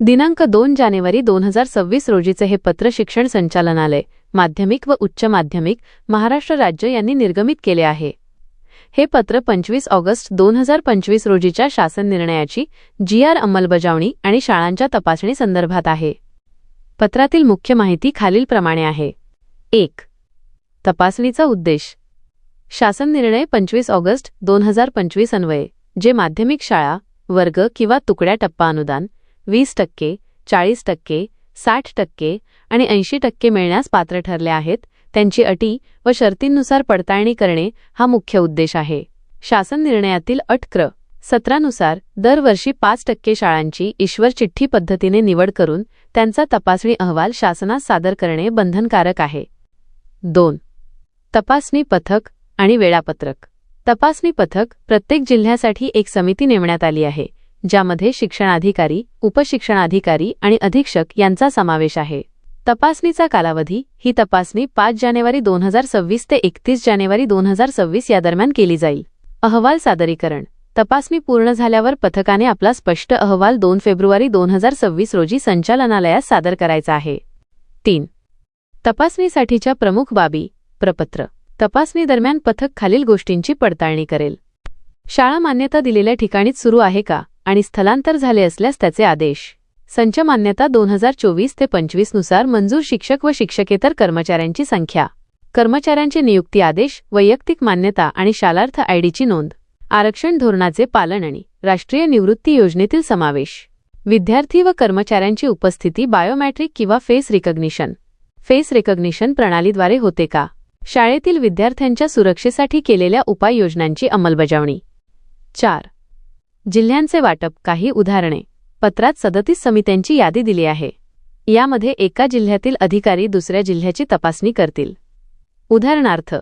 दिनांक दोन जानेवारी दोन हजार सव्वीस रोजीचे हे पत्र शिक्षण संचालनालय माध्यमिक व उच्च माध्यमिक महाराष्ट्र राज्य यांनी निर्गमित केले आहे. हे पत्र पंचवीस ऑगस्ट दोन हजार पंचवीस रोजीच्या शासन निर्णयाची जी आर अंमलबजावणी आणि शाळांच्या तपासणी संदर्भात आहे. पत्रातील मुख्य माहिती खालीलप्रमाणे आहे. एक. तपासणीचा उद्देश. शासन निर्णय पंचवीस ऑगस्ट दोन हजार पंचवीस अन्वये जे माध्यमिक शाळा वर्ग किंवा तुकड्या टप्पा अनुदान वीस टक्के चाळीस टक्के साठ टक्के आणि ऐंशी टक्के मिळण्यास पात्र ठरले आहेत. त्यांची अटी व शर्तींनुसार पडताळणी करणे हा मुख्य उद्देश आहे. शासन निर्णयातील अटक्र. सत्रानुसार दरवर्षी पाच टक्के शाळांची ईश्वर चिठ्ठी पद्धतीने निवड करून त्यांचा तपासणी अहवाल शासनास सादर करणे बंधनकारक आहे. दोन. तपासणी पथक आणि वेळापत्रक. तपासणी पथक प्रत्येक जिल्ह्यासाठी एक समिती नेमण्यात आली आहे. ज्यामध्ये शिक्षणाधिकारी उपशिक्षणाधिकारी आणि अधीक्षक यांचा समावेश आहे. तपासणीचा कालावधी ही तपासणी पाच जानेवारी दोन हजार सव्वीस ते एकतीस जानेवारी दोन हजार सव्वीस या दरम्यान केली जाईल. अहवाल सादरीकरण. तपासणी पूर्ण झाल्यावर पथकाने आपला स्पष्ट अहवाल दोन फेब्रुवारी दोन हजार सव्वीस रोजी संचालनालयास सादर करायचा आहे. तीन. तपासणीसाठीच्या प्रमुख बाबी. प्रपत्र. तपासणी दरम्यान पथक खालील गोष्टींची पडताळणी करेल. शाळा मान्यता दिलेल्या ठिकाणीच सुरू आहे का? आणि स्थलांतर झाले असल्यास त्याचे आदेश. संच मान्यता दोन हजार चोवीस ते पंचवीसनुसार मंजूर शिक्षक व शिक्षकेतर कर्मचाऱ्यांची संख्या. कर्मचाऱ्यांचे नियुक्ती आदेश वैयक्तिक मान्यता आणि शालार्थ आयडीची नोंद. आरक्षण धोरणाचे पालन आणि राष्ट्रीय निवृत्ती योजनेतील समावेश. विद्यार्थी व कर्मचाऱ्यांची उपस्थिती बायोमॅट्रिक किंवा फेस रिकग्निशन. फेस रिकग्निशन प्रणालीद्वारे होते का? शाळेतील विद्यार्थ्यांच्या सुरक्षेसाठी केलेल्या उपाययोजनांची अंमलबजावणी. चार. जिल्ह्यांचे वाटप काही उदाहरणे. पत्रात सदतीस समित्यांची यादी दिली आहे. यामध्ये एका जिल्ह्यातील अधिकारी दुसऱ्या जिल्ह्याची तपासणी करतील. उदाहरणार्थ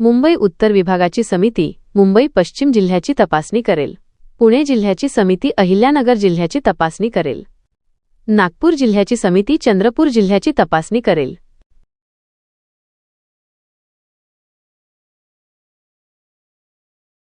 मुंबई उत्तर विभागाची समिती मुंबई पश्चिम जिल्ह्याची तपासणी करेल. पुणे जिल्ह्याची समिती अहिल्यानगर जिल्ह्याची तपासणी करेल. नागपूर जिल्ह्याची समिती चंद्रपूर जिल्ह्याची तपासणी करेल.